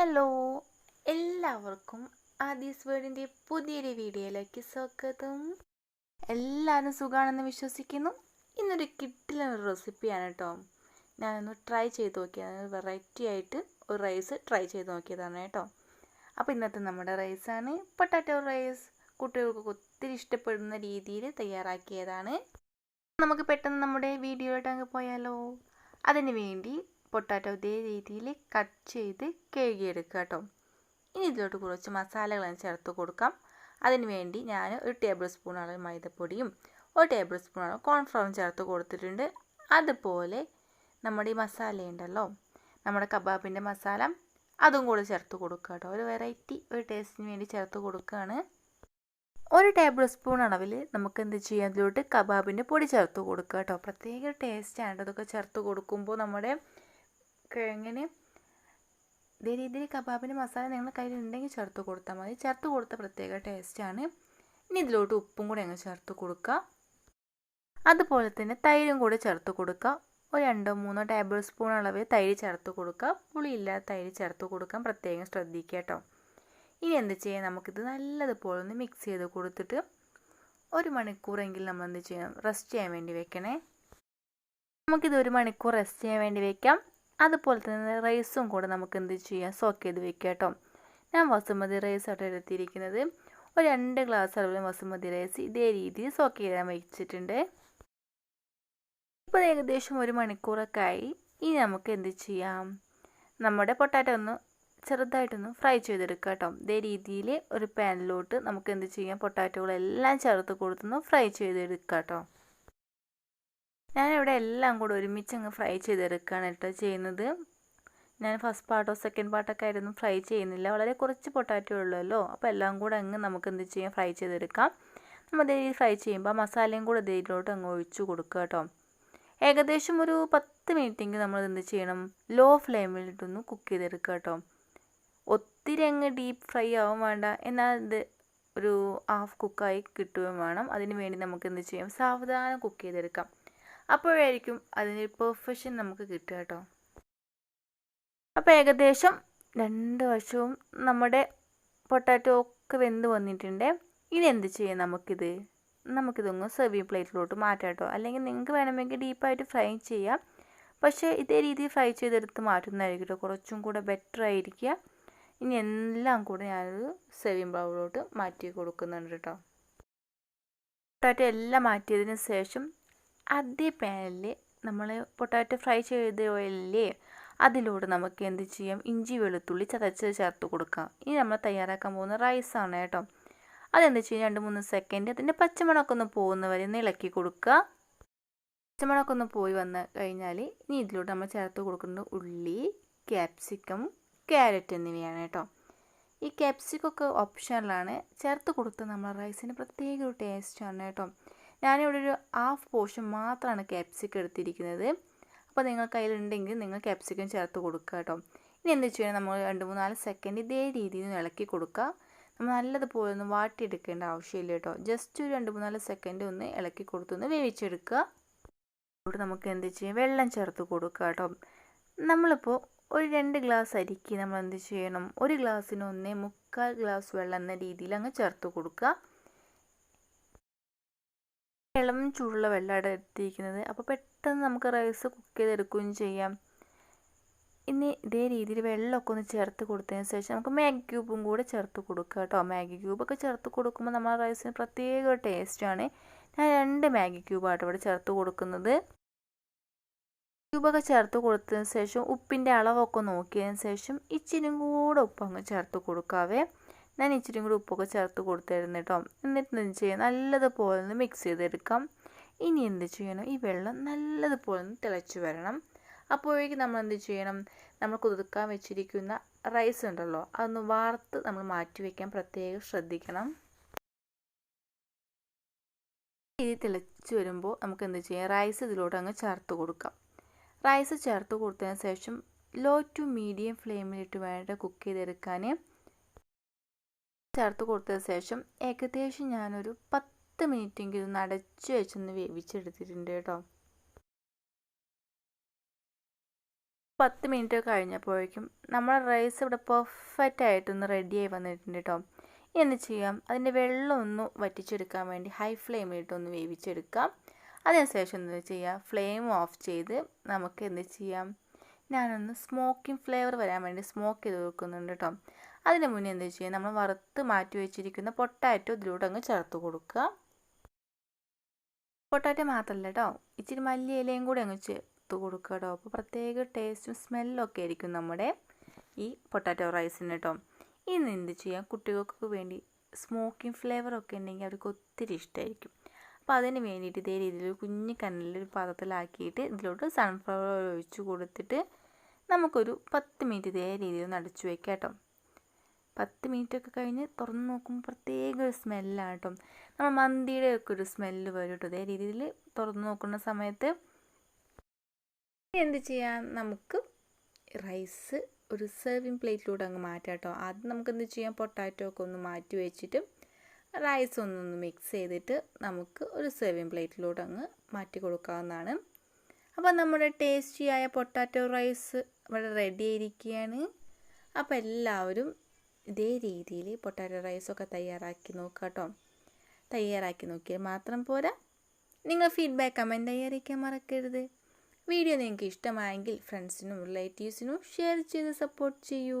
Hello എല്ലാവർക്കും ആദീസ് വേർഡിന്റെ പുതിയൊരു വീഡിയോയിലേക്ക് സ്വാഗതം. എല്ലാവരും സുഖമാണെന്ന് വിശ്വസിക്കുന്നു. ഇന്നൊരു കിട്ടിലൊരു റെസിപ്പിയാണ് കേട്ടോ. ഞാനൊന്ന് ട്രൈ ചെയ്ത് നോക്കിയതാണ് വെറൈറ്റി ആയിട്ട് ഒരു റൈസ് ട്രൈ ചെയ്ത് നോക്കിയതാണ് കേട്ടോ. അപ്പോൾ ഇന്നത്തെ നമ്മുടെ റൈസാണ് പൊട്ടാറ്റോ റൈസ്. കുട്ടികൾക്ക് ഒത്തിരി ഇഷ്ടപ്പെടുന്ന രീതിയിൽ തയ്യാറാക്കിയതാണ്. നമുക്ക് പെട്ടെന്ന് നമ്മുടെ വീഡിയോയിലോട്ട് അങ്ങ് പോയാലോ. അതിന് വേണ്ടി പൊട്ടാറ്റോ ഇതേ രീതിയിൽ കട്ട് ചെയ്ത് കഴുകിയെടുക്കുക കേട്ടോ. ഇനി ഇതിലോട്ട് കുറച്ച് മസാലകൾ ചേർത്ത് കൊടുക്കാം. അതിന് വേണ്ടി ഞാൻ ഒരു ടേബിൾ സ്പൂൺ മൈദപ്പൊടിയും ഒരു ടേബിൾ സ്പൂൺ കോൺഫ്ലവറും ചേർത്ത് കൊടുത്തിട്ടുണ്ട്. അതുപോലെ നമ്മുടെ ഈ മസാല ഉണ്ടല്ലോ നമ്മുടെ കബാബിന്റെ മസാല അതും കൂടെ ചേർത്ത് കൊടുക്കുക കേട്ടോ. ഒരു വെറൈറ്റി ഒരു ടേസ്റ്റിന് വേണ്ടി ചേർത്ത് കൊടുക്കുകയാണ്. ഒരു ടേബിൾ സ്പൂൺ അളവിൽ നമുക്ക് എന്ത് ചെയ്യാം? അതിലോട്ട് കബാബിന്റെ പൊടി ചേർത്ത് കൊടുക്കുക കേട്ടോ. പ്രത്യേക ടേസ്റ്റാണ് അതൊക്കെ ചേർത്ത് കൊടുക്കുമ്പോൾ നമ്മുടെ കിഴങ്ങിന് ഇതേ രീതിയിൽ കബാബിന്റെ മസാല നിങ്ങളുടെ കയ്യിൽ ഉണ്ടെങ്കിൽ ചേർത്ത് കൊടുത്താൽ മതി. ചേർത്ത് കൊടുത്ത പ്രത്യേക ടേസ്റ്റാണ് ഇനി ഇതിലോട്ട് ഉപ്പും കൂടി അങ്ങ് ചേർത്ത് കൊടുക്കുക. അതുപോലെ തന്നെ തൈരും കൂടി ചേർത്ത് കൊടുക്കുക. ഒരു രണ്ടോ മൂന്നോ ടേബിൾ സ്പൂൺ അളവ് തൈര് ചേർത്ത് കൊടുക്കുക. പുളിയില്ലാത്ത തൈര് ചേർത്ത് കൊടുക്കാൻ പ്രത്യേകം ശ്രദ്ധിക്കുക കേട്ടോ. ഇനി എന്ത് ചെയ്യാം? നമുക്കിത് നല്ലതുപോലെ ഒന്ന് മിക്സ് ചെയ്ത് കൊടുത്തിട്ട് ഒരു മണിക്കൂറെങ്കിലും നമ്മൾ എന്ത് ചെയ്യണം? റെസ്റ്റ് ചെയ്യാൻ വേണ്ടി വെക്കണേ. നമുക്കിത് ഒരു മണിക്കൂർ റെസ്റ്റ് ചെയ്യാൻ വേണ്ടി വെക്കാം. അതുപോലെ തന്നെ റൈസും കൂടെ നമുക്ക് എന്ത് ചെയ്യാം? സോക്ക് ചെയ്ത് വെക്കാം കേട്ടോ. ഞാൻ വസുമതി റൈസ് ആയിട്ട് എടുത്തിരിക്കുന്നത്. ഒരു രണ്ട് ഗ്ലാസ് അളവിൽ വസുമതി റൈസ് ഇതേ രീതിയിൽ സോക്ക് ചെയ്യാൻ വെച്ചിട്ടുണ്ട്. ഇപ്പോൾ ഏകദേശം ഒരു മണിക്കൂറൊക്കെ ആയി. ഇനി നമുക്ക് എന്ത് ചെയ്യാം? നമ്മുടെ പൊട്ടാറ്റോ ഒന്ന് ചെറുതായിട്ടൊന്ന് ഫ്രൈ ചെയ്തെടുക്കുക കേട്ടോ. ഇതേ രീതിയിൽ ഒരു പാനിലോട്ട് നമുക്ക് എന്ത് ചെയ്യാം? പൊട്ടാറ്റോകളെല്ലാം ചേർത്ത് കൊടുത്തൊന്ന് ഫ്രൈ ചെയ്തെടുക്കുക കേട്ടോ. ഞാനിവിടെ എല്ലാം കൂടെ ഒരുമിച്ച് അങ്ങ് ഫ്രൈ ചെയ്തെടുക്കുകയാണ് കേട്ടോ ചെയ്യുന്നത്. ഞാൻ ഫസ്റ്റ് പാർട്ടോ സെക്കൻഡ് പാർട്ടൊക്കെ ആയിരുന്നു ഫ്രൈ ചെയ്യുന്നില്ല. വളരെ കുറച്ച് പൊട്ടാറ്റോ ഉള്ളല്ലോ. അപ്പോൾ എല്ലാം കൂടെ അങ്ങ് നമുക്ക് എന്ത് ചെയ്യാം? ഫ്രൈ ചെയ്തെടുക്കാം. നമ്മൾ ഇതേ ഫ്രൈ ചെയ്യുമ്പോൾ മസാലയും കൂടെ ഇതിലോട്ട് അങ്ങ് ഒഴിച്ച് കൊടുക്കുക കേട്ടോ. ഏകദേശം ഒരു പത്ത് മിനിറ്റെങ്കിൽ നമ്മൾ എന്ത് ചെയ്യണം? ലോ ഫ്ലെയിമിലിട്ടൊന്ന് കുക്ക് ചെയ്തെടുക്കുക കേട്ടോ. ഒത്തിരി അങ്ങ് ഡീപ്പ് ഫ്രൈ ആവും വേണ്ട. എന്നാൽ ഇത് ഒരു ഹാഫ് കുക്കായി കിട്ടുകയും വേണം. അതിന് വേണ്ടി നമുക്ക് എന്ത് ചെയ്യാം? സാവധാനം കുക്ക് ചെയ്തെടുക്കാം. അപ്പോഴായിരിക്കും അതിനൊരു പെർഫെക്ഷൻ നമുക്ക് കിട്ടുക കേട്ടോ. അപ്പോൾ ഏകദേശം രണ്ട് വശവും നമ്മുടെ പൊട്ടാറ്റോ ഒക്കെ വെന്ത് വന്നിട്ടുണ്ട്. ഇനി എന്ത് ചെയ്യാം നമുക്കിത്? നമുക്കിതൊന്ന് സെർവിങ് പ്ലേറ്റിലോട്ട് മാറ്റാം കേട്ടോ. അല്ലെങ്കിൽ നിങ്ങൾക്ക് വേണമെങ്കിൽ ഡീപ്പായിട്ട് ഫ്രൈ ചെയ്യാം. പക്ഷേ ഇതേ രീതിയിൽ ഫ്രൈ ചെയ്തെടുത്ത് മാറ്റുന്നതായിരിക്കും കേട്ടോ. കുറച്ചും കൂടെ ബെറ്റർ ആയിരിക്കുക. ഇനി എല്ലാം കൂടെ ഞാനൊരു സെർവിങ് ബൗളിലോട്ട് മാറ്റി കൊടുക്കുന്നുണ്ട് കേട്ടോ. പൊട്ടാറ്റോ എല്ലാം മാറ്റിയതിന് ശേഷം അതേ പാനിൽ നമ്മൾ പൊട്ടാറ്റോ ഫ്രൈ ചെയ്ത ഓയിലില്ലേ അതിലൂടെ നമുക്ക് എന്ത് ചെയ്യാം? ഇഞ്ചി വെളുത്തുള്ളി ചതച്ച് ചേർത്ത് കൊടുക്കാം. ഇനി നമ്മൾ തയ്യാറാക്കാൻ പോകുന്ന റൈസാണ് കേട്ടോ. അതെന്ത് ചെയ്യും? രണ്ട് മൂന്ന് സെക്കൻഡ് അതിന്റെ പച്ചമുളകൊന്ന് ഒന്ന് പോകുന്ന വരെ ഒന്ന് ഇളക്കി കൊടുക്കുക. പച്ചമുളകൊന്ന് പോയി വന്ന് കഴിഞ്ഞാൽ ഇനി ഇതിലൂടെ നമ്മൾ ചേർത്ത് കൊടുക്കുന്നത് ഉള്ളി ക്യാപ്സിക്കം ക്യാരറ്റ് എന്നിവയാണ് കേട്ടോ. ഈ ക്യാപ്സിക്കൊക്കെ ഓപ്ഷനിലാണ് ചേർത്ത് കൊടുത്ത് നമ്മൾ റൈസിന് പ്രത്യേക ഒരു ടേസ്റ്റാണ് കേട്ടോ. ഞാനിവിടെ ഒരു ഹാഫ് പോർഷൻ മാത്രമാണ് ക്യാപ്സിക്കം എടുത്തിരിക്കുന്നത്. അപ്പോൾ നിങ്ങൾ കയ്യിലുണ്ടെങ്കിൽ നിങ്ങൾ ക്യാപ്സിക്കം ചേർത്ത് കൊടുക്കുക കേട്ടോ ഇനി എന്താ ചെയ്യണം നമ്മൾ രണ്ട് നാല് സെക്കൻഡ് ഇതേ രീതിയിൽ ഒന്ന് ഇളക്കി കൊടുക്കുക നമ്മൾ നല്ലതുപോലെ ഒന്ന് വാട്ടിയെടുക്കേണ്ട ആവശ്യമില്ല കേട്ടോ ജസ്റ്റ് ഒരു രണ്ട് നാല് സെക്കൻഡ് ഒന്ന് ഇളക്കി കൊടുത്തൊന്ന് വേവിച്ചെടുക്കുക. ഇവിടെ നമുക്ക് എന്ത് ചെയ്യാം വെള്ളം ചേർത്ത് കൊടുക്കുക കേട്ടോ നമ്മളിപ്പോൾ ഒരു രണ്ട് ഗ്ലാസ് അരിക്ക് നമ്മൾ എന്ത് ചെയ്യണം? ഒരു ഗ്ലാസ്സിന് ഒന്നേ മുക്കാൽ ഗ്ലാസ് വെള്ളം എന്ന രീതിയിൽ അങ്ങ് ചേർത്ത് കൊടുക്കുക. ഇളം ചൂടുള്ള വെള്ളമാണ് എടുത്തിരിക്കുന്നത്. അപ്പോൾ പെട്ടെന്ന് നമുക്ക് റൈസ് കുക്ക് ചെയ്തെടുക്കുകയും ചെയ്യാം. ഇനി ഇതേ രീതിയിൽ വെള്ളമൊക്കെ ഒന്ന് ചേർത്ത് കൊടുത്തതിന് ശേഷം നമുക്ക് മാഗി ക്യൂബും കൂടെ ചേർത്ത് കൊടുക്കുക കേട്ടോ. മാഗി ക്യൂബൊക്കെ ചേർത്ത് കൊടുക്കുമ്പോൾ നമ്മുടെ റൈസിന് പ്രത്യേക ടേസ്റ്റാണ് ഞാൻ രണ്ട് മാഗി ക്യൂബായിട്ട് ഇവിടെ ചേർത്ത് കൊടുക്കുന്നത്. ക്യൂബൊക്കെ ചേർത്ത് കൊടുത്തതിന് ശേഷം ഉപ്പിന്റെ അളവൊക്കെ നോക്കിയതിന് ശേഷം ഇച്ചിരി കൂടെ ഉപ്പ് അങ്ങ് ചേർത്ത് കൊടുക്കാവേ. ഞാൻ ഇച്ചിരി കൂടി ഉപ്പൊക്കെ ചേർത്ത് കൊടുത്തായിരുന്നു കേട്ടോ. എന്നിട്ട് എന്ത് ചെയ്യാം? നല്ലതുപോലെ ഒന്ന് മിക്സ് ചെയ്തെടുക്കാം. ഇനി എന്ത് ചെയ്യണം? ഈ വെള്ളം നല്ലതുപോലെ ഒന്ന് തിളച്ച് വരണം. അപ്പോഴേക്കും നമ്മൾ എന്ത് ചെയ്യണം? നമ്മൾ കുതിർക്കാൻ വെച്ചിരിക്കുന്ന റൈസ് ഉണ്ടല്ലോ അതൊന്ന് വാർത്ത് നമ്മൾ മാറ്റി വയ്ക്കാൻ പ്രത്യേകം ശ്രദ്ധിക്കണം. ഇത് തിളച്ച് വരുമ്പോൾ നമുക്ക് എന്ത് ചെയ്യാം? റൈസ് ഇതിലോട്ട് അങ്ങ് ചേർത്ത് കൊടുക്കാം. റൈസ് ചേർത്ത് കൊടുത്തതിന് ശേഷം ലോ ടു മീഡിയം ഫ്ലെയിമിലിട്ട് വേണ്ട കുക്ക് ചെയ്തെടുക്കാൻ. ചേർത്ത് കൊടുത്ത ശേഷം ഏകദേശം ഞാനൊരു പത്ത് മിനിറ്റെങ്കിലും ഒന്ന് അടച്ചു വെച്ചൊന്ന് വേവിച്ചെടുത്തിട്ടുണ്ട് കേട്ടോ. പത്ത് മിനിറ്റ് കഴിഞ്ഞപ്പോഴേക്കും നമ്മുടെ റൈസ് ഇവിടെ പെർഫെക്റ്റ് ആയിട്ടൊന്ന് റെഡിയായി വന്നിട്ടുണ്ട് കേട്ടോ. എന്ത് ചെയ്യാം? അതിന്റെ വെള്ളം ഒന്ന് വറ്റിച്ചെടുക്കാൻ വേണ്ടി ഹൈ ഫ്ലെയിമിലിട്ടൊന്ന് വേവിച്ചെടുക്കാം. അതിനുശേഷം എന്ത് ചെയ്യാം? ഫ്ലെയിം ഓഫ് ചെയ്ത് നമുക്ക് എന്ത് ചെയ്യാം? ഞാനൊന്ന് സ്മോക്കിംഗ് ഫ്ലേവർ വരാൻ വേണ്ടി സ്മോക്ക് ചെയ്ത് വെക്കുന്നുണ്ട് കേട്ടോ അതിന് മുന്നേ എന്ത് ചെയ്യുക? നമ്മൾ വറുത്ത് മാറ്റി വെച്ചിരിക്കുന്ന പൊട്ടാറ്റോ ഇതിലൂടെ അങ്ങ് ചേർത്ത് കൊടുക്കുക. പൊട്ടാറ്റോ മാത്രമല്ല കേട്ടോ ഇച്ചിരി മല്ലി ഇലയും കൂടി അങ്ങ് ചേർത്ത് കൊടുക്കുക കേട്ടോ അപ്പോൾ പ്രത്യേക ടേസ്റ്റും സ്മെല്ലും ഒക്കെ ആയിരിക്കും നമ്മുടെ ഈ പൊട്ടാറ്റോ റൈസിന് കേട്ടോ ഇന്ന് എന്ത് ചെയ്യാം? കുട്ടികൾക്ക് വേണ്ടി സ്മോക്കിംഗ് ഫ്ലേവർ ഒക്കെ ഉണ്ടെങ്കിൽ അവർക്ക് ഒത്തിരി ഇഷ്ടമായിരിക്കും അപ്പോൾ അതിന് വേണ്ടിയിട്ട് ഇതേ രീതിയിൽ കുഞ്ഞു കനലിൽ പാത്രത്തിലാക്കിയിട്ട് ഇതിലോട്ട് സൺഫ്ലവർ ഓയിൽ ഒഴിച്ച് കൊടുത്തിട്ട് നമുക്കൊരു പത്ത് മിനിറ്റ് ഇതേ രീതിയിൽ ഒന്ന് അടച്ചു വയ്ക്കാം കേട്ടോ. പത്ത് മിനിറ്റ് ഒക്കെ കഴിഞ്ഞ് തുറന്ന് നോക്കുമ്പോൾ പ്രത്യേക ഒരു സ്മെല്ലാണ് കേട്ടോ. നമ്മൾ മന്തിയുടെ ഒക്കെ ഒരു സ്മെല്ല് വരും കേട്ടോ. ഇതേ രീതിയിൽ തുറന്ന് നോക്കുന്ന സമയത്ത് എന്ത് ചെയ്യാം? നമുക്ക് റൈസ് ഒരു സെർവിങ് പ്ലേറ്റിലൂടെ അങ്ങ് മാറ്റാം കേട്ടോ. ആദ്യം നമുക്ക് എന്ത് ചെയ്യാം? പൊട്ടാറ്റോ ഒക്കെ ഒന്ന് മാറ്റി വെച്ചിട്ട് റൈസ് ഒന്നൊന്ന് മിക്സ് ചെയ്തിട്ട് നമുക്ക് ഒരു സെർവിങ് പ്ലേറ്റിലോട്ട് അങ്ങ് മാറ്റി കൊടുക്കാവുന്നതാണ് അപ്പോൾ നമ്മുടെ ടേസ്റ്റിയായ പൊട്ടാറ്റോ റൈസ് ഇവിടെ റെഡി ആയിരിക്കുകയാണ് അപ്പോൾ എല്ലാവരും ഇതേ രീതിയിൽ പൊട്ടാറ്റോ റൈസൊക്കെ തയ്യാറാക്കി നോക്കുക കേട്ടോ തയ്യാറാക്കി നോക്കിയാൽ മാത്രം പോരാ. നിങ്ങൾ ഫീഡ്ബാക്ക് കമന്റ് തയ്യാറിക്കാൻ മറക്കരുത്. വീഡിയോ നിങ്ങൾക്ക് ഇഷ്ടമായെങ്കിൽ ഫ്രണ്ട്സിനും റിലേറ്റീവ്സിനും ഷെയർ ചെയ്ത് സപ്പോർട്ട് ചെയ്യൂ.